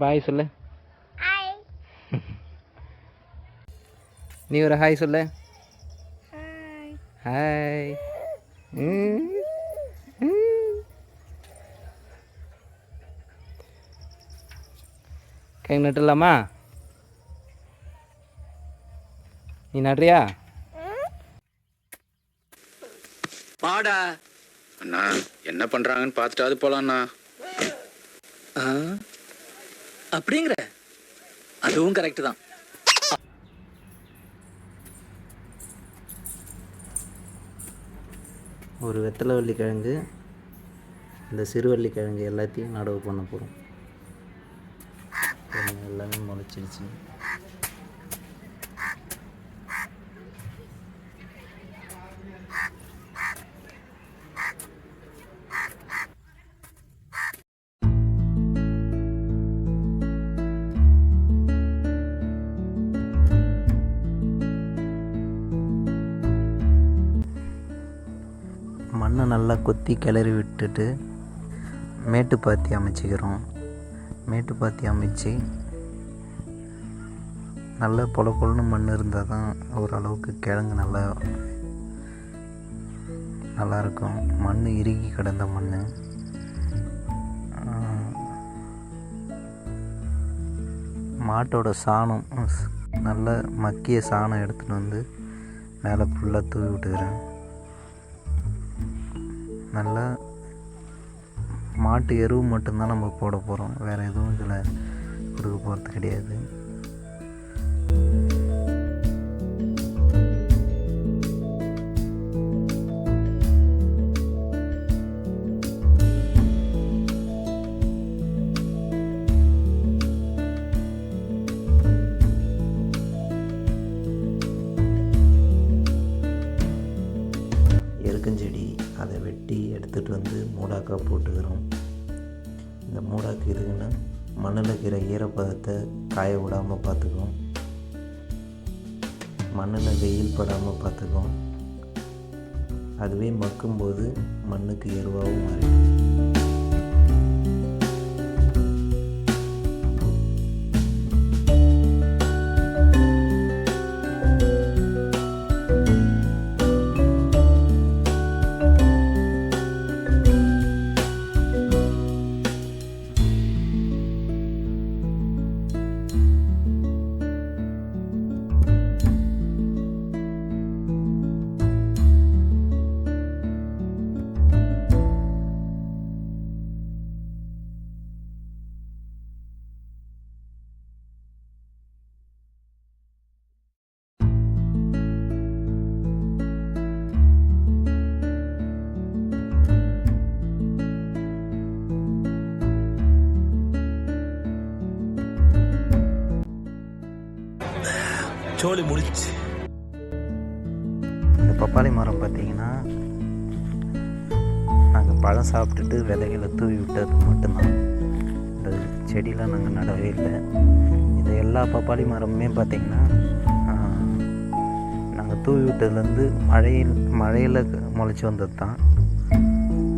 Hi சொல்லு. Hi நீ ஒரு ஹாய் சொல்லு. ஹாய். கேக் நட்டுலாமா நீ நடுறியா? பாடா. அண்ணா என்ன பண்றாங்கன்னு பார்த்துட்டாவது போலாம்ண்ணா. ஆ, அப்படிங்கிற. அதுவும் கரெக்ட் தான். ஒரு வெத்தலை வள்ளிக்கிழங்கு இந்த சிறுவள்ளிக்கிழங்கு எல்லாத்தையும் நடவு பண்ண போகிறோம் எல்லாமே முளைச்சிடுச்சு நல்லா கொத்தி கிளறி விட்டுட்டு மேட்டுப்பாத்தி அமைச்சிக்கிறோம். மேட்டுப்பாத்தி அமைச்சு நல்லா பொல பொலன்னு மண் இருந்தால் தான் ஓரளவுக்கு கிழங்கு நல்லா நல்லாயிருக்கும். மண் இறுகி கிடந்த மண் மாட்டோட சாணம் நல்ல மக்கிய சாணம் எடுத்துகிட்டு வந்து மேலே ஃபுல்லாக தூவி விட்டுக்கிறேன். நல்லா மாட்டு எருவு மட்டும்தான் நம்ம போட போகிறோம் வேறு எதுவும் இதில் கொடுக்க போகிறது கிடையாது. எடுத்துகிட்டு வந்து மூடாக்கா போட்டுக்கிறோம். இந்த மூடாக்கு எதுக்குன்னா மண்ணில் இருக்கிற ஈரப்பதத்தை காய விடாமல் பார்த்துக்கும் மண்ணில் வெயில் படாமல் பார்த்துக்கும் அதுவே மக்கும்போது மண்ணுக்கு எருவாகவும் மாறிடும். சோழி முடிச்சு இந்த பப்பாளி மரம் பார்த்தீங்கன்னா நாங்கள் பழம் சாப்பிட்டுட்டு விதைகளை தூவி விட்டது மட்டும்தான். இந்த செடியெலாம் நாங்கள் நடவே இல்லை. இந்த எல்லா பப்பாளி மரமுமே பார்த்தீங்கன்னா நாங்கள் தூவி விட்டதுலேருந்து மழையில் மழையில் முளைச்சி வந்தது தான்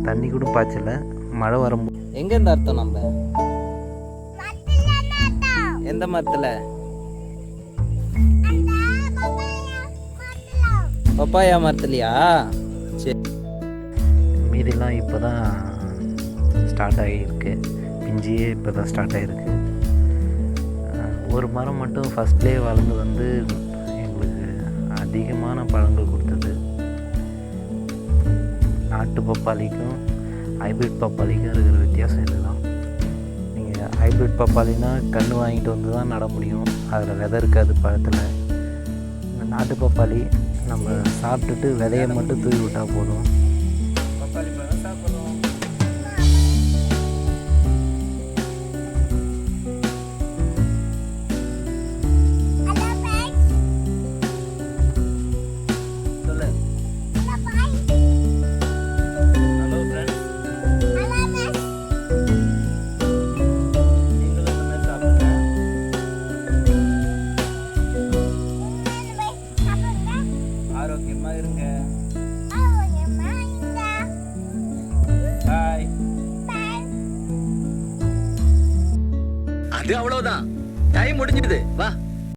தண்ணி கூட பாய்ச்சல. மழை வரும்போது. எங்கேருந்து அர்த்தம் நம்ம? எந்த மரத்தில்? பப்பாயா மரத்துலையா சரி. மீதிலாம் இப்போ தான் ஸ்டார்ட் ஆகியிருக்கு. பிஞ்சியே இப்போ தான் ஸ்டார்ட் ஆகிருக்கு ஒரு மரம் மட்டும் ஃபஸ்ட்லேயே வளர்ந்து வந்து எங்களுக்கு அதிகமான பழங்கள் கொடுத்தது. நாட்டு பப்பாளிக்கும் ஹைப்ரிட் பப்பாளிக்கும் இருக்கிற வித்தியாசம் இதுதான். நீங்கள் ஹைப்ரிட் பப்பாளினா கன்று வாங்கிட்டு வந்து தான் நட முடியும். அதில் விதை இருக்காது பழத்தில். நாட்டு பப்பாளி நம்ம சாப்பிட்டுட்டு விதையை மட்டும் தூவி விட்டால் போதும். அது அவ்வளவுதான். டைம் முடிஞ்சது. வா.